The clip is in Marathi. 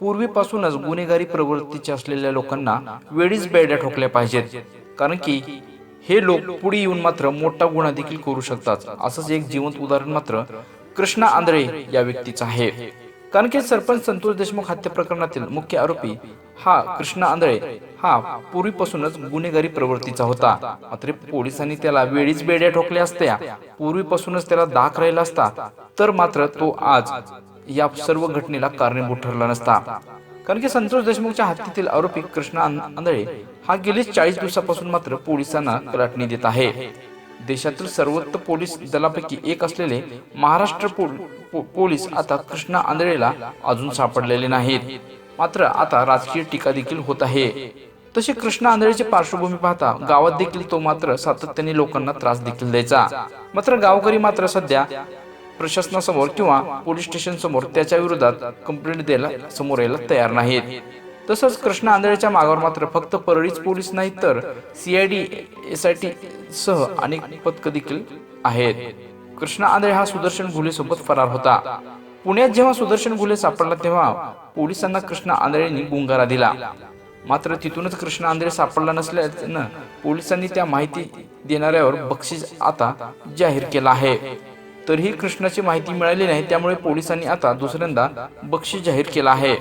पूर्वीपासूनच गुन्हेगारी प्रवृत्तीचे असलेल्या लोकांना वेळीच बेड्या ठोकल्या पाहिजेत. कारण की हे लोक पुढे येऊन मात्र मोठा गुन्हा देखील करू शकतात. असंच एक जिवंत उदाहरण मात्र कृष्णा आंधळे या व्यक्तीचं आहे. कारण की सरपंच संतोष देशमुख हत्या प्रकरणातील मुख्य आरोपी हा कृष्णा आंधळे हा पूर्वीपासूनच गुन्हेगारी प्रवृत्तीचा होता. मात्र पोलिसांनी त्याला वेळीच बेड्या ठोकल्या असत्या. पूर्वीपासूनच त्याला दाख राहिला असता. तर मात्र तो आज या सर्व घटनेला कारणीभूत ठरला नसता. कारण की संतोष देशमुखच्या हत्येतील आरोपी कृष्णा आंधळे हा गेली चाळीस दिवसापासून मात्र पोलिसांना कलाटणी देत आहे. देशातील सर्वोच्च पोलीस दलापैकी एक असलेले महाराष्ट्र पोलीस आता कृष्णा आंधळेला अजून सापडलेले नाहीत. मात्र आता राजकीय टीका देखील होत आहे. तशी कृष्णा आंधळेची पार्श्वभूमी पाहता गावात देखील तो मात्र सातत्याने लोकांना त्रास देखील द्यायचा. मात्र गावकरी मात्र सध्या प्रशासनासमोर किंवा पोलीस स्टेशन समोर त्याच्या विरोधात कंप्लेंट द्यायला समोर यायला तयार नाहीत. तसंच कृष्णा आंधळेच्या मागावर मात्र फक्त परळीच पोलीस नाही तर सीआयडी एस आय टी सह अनेक पथक देखील आहेत. कृष्णा आंधळे हा सुदर्शन घुले सोबत फरार होता. पुण्यात जेव्हा सुदर्शन घुले सापडला तेव्हा पोलिसांना कृष्णा आंधळेंनी गुंगारा दिला. मात्र तिथूनच कृष्णा आंधळे सापडला नसल्यानं पोलिसांनी त्या माहिती देणाऱ्यावर बक्षीस आता जाहीर केला आहे. तरीही कृष्णाची माहिती मिळाली नाही त्यामुळे पोलिसांनी आता दुसऱ्यांदा बक्षीस जाहीर केला आहे.